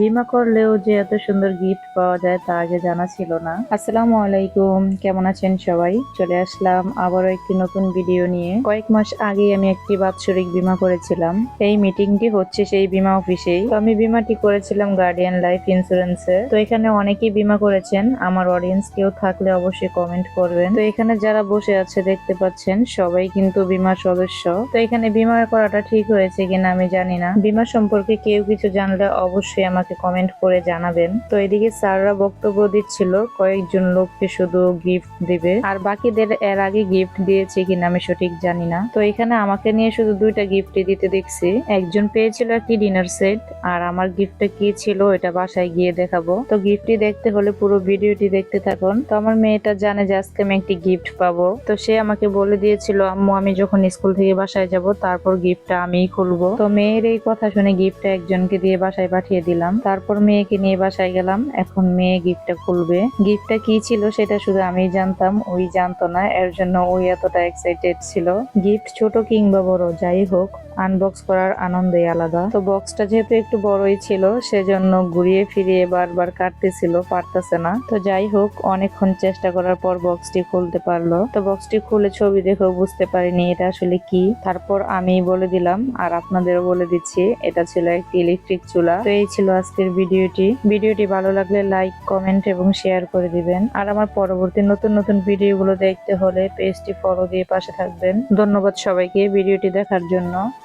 বিমা করলেও যে এত সুন্দর গিফট পাওয়া যায় তা আগে জানা ছিল না। আসসালামু আলাইকুম, কেমন আছেন সবাই? চলে আসলাম আবারও একটি নতুন ভিডিও নিয়ে। কয়েক মাস আগে আমি একটি বাৎসরিক বিমা করেছিলাম। এই মিটিংটি হচ্ছে সেই বিমা অফিসেই তো আমি বিমাটি করেছিলাম গার্ডিয়ান লাইফ ইন্স্যুরেন্সে তো এখানে অনেকেই বিমা করেছেন, আমার অডিয়েন্স কেউ থাকলে অবশ্যই কমেন্ট করবেন। তো এখানে যারা বসে আছে দেখতে পাচ্ছেন, সবাই কিন্তু বিমার সদস্য। তো এখানে বিমা করাটা ঠিক হয়েছে কিনা আমি জানি না। বিমা সম্পর্কে কেউ কিছু জানলে অবশ্যই আমাকে কমেন্ট করে জানাবেন। তো এদিকে স্যাররা বক্তব্য দিচ্ছিল, কয়েকজন লোককে শুধু গিফট দিবে। আর বাকিদের এর আগে গিফট দিয়েছে কিনা আমি সঠিক জানি না। তো এখানে আমাকে নিয়ে শুধু দুইটা গিফটই দিতে দেখছি। একজন পেয়েছিল একটি ডিনার সেট আর আমার গিফটটা কি ছিল এটা বাসায় গিয়ে দেখাবো। তো গিফটটি দেখতে হলে পুরো ভিডিওটি দেখতে থাকুন। তো আমার মেয়েটা জানে যে আজকে আমি একটি গিফট পাবো। তো সে আমাকে বলে দিয়েছিল, আম্মু, আমি যখন স্কুল থেকে বাসায় যাব, তারপর গিফটটা আমিই খুলবো। তো মেয়ের এই কথা শুনে গিফটটা একজনকে দিয়ে বাসায় পাঠিয়ে দিলাম। তারপর মেয়েকে নিয়ে বাসায় গেলাম। এখন মেয়ে গিফটটা খুলবে। গিফটটা কি ছিল সেটা শুধু আমি জানতাম, ওই জানতো না। এর জন্য ওই এতটা এক্সাইটেড ছিল। গিফট ছোট কিংবা বড়, যাই হোক। আনবক্স করার আনন্দই আলাদা। তো বক্সটা যেহেতু একটু বড়ই ছিল, সেজন্য ঘুরিয়ে ফিরিয়ে বারবার কাটতেছিল, পারতেছে না। তো যাই হোক, অনেকক্ষণ চেষ্টা করার পর বক্সটি খুলতে পারল। তো বক্সটি খুলে ছবি দেখেও বুঝতে পারিনি এটা আসলে কি। তারপর আমি বলে দিলাম, আর আপনাদেরও বলে দিচ্ছি, এটা ছিল একটি ইলেকট্রিক চুলা। তো এই ছিল আজকের ভিডিওটি। ভিডিওটি ভালো লাগলে লাইক কমেন্ট এবং শেয়ার করে দিবেন। আর আমার পরবর্তী নতুন নতুন ভিডিওগুলো দেখতে হলে পেজটি ফলো দিয়ে পাশে থাকবেন। ধন্যবাদ সবাইকে ভিডিওটি দেখার জন্য।